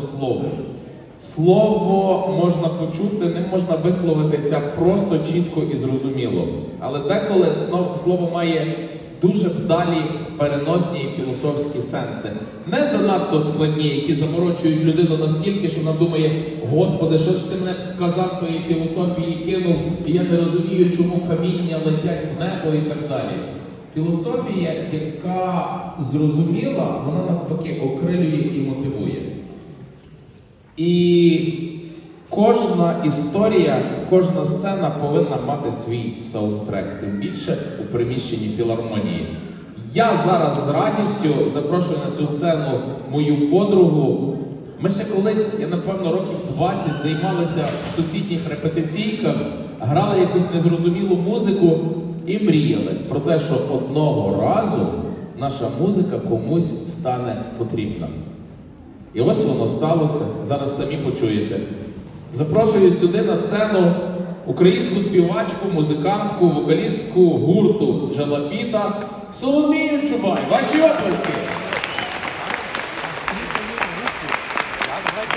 про слово. Можна почути, ним можна висловитися просто чітко і зрозуміло. Але деколи слово має дуже вдалі переносні і філософські сенси. Не занадто складні, які заморочують людину настільки, що вона думає, Господи, що ж ти мене вказав тої філософії кинув, і я не розумію, чому каміння летять в небо і так далі. Філософія, яка зрозуміла, вона навпаки окрилює і мотивує. І кожна історія, кожна сцена повинна мати свій саундтрек, тим більше у приміщенні філармонії. Я зараз з радістю запрошую на цю сцену мою подругу. Ми ще колись, я напевно, років 20 займалися в сусідніх репетиційках, грали якусь незрозумілу музику і мріяли про те, що одного разу наша музика комусь стане потрібна. І ось воно сталося. Зараз самі почуєте. Запрошую сюди на сцену українську співачку, музикантку, вокалістку гурту Джалапіта Соломію Чубай. Ваші оплески!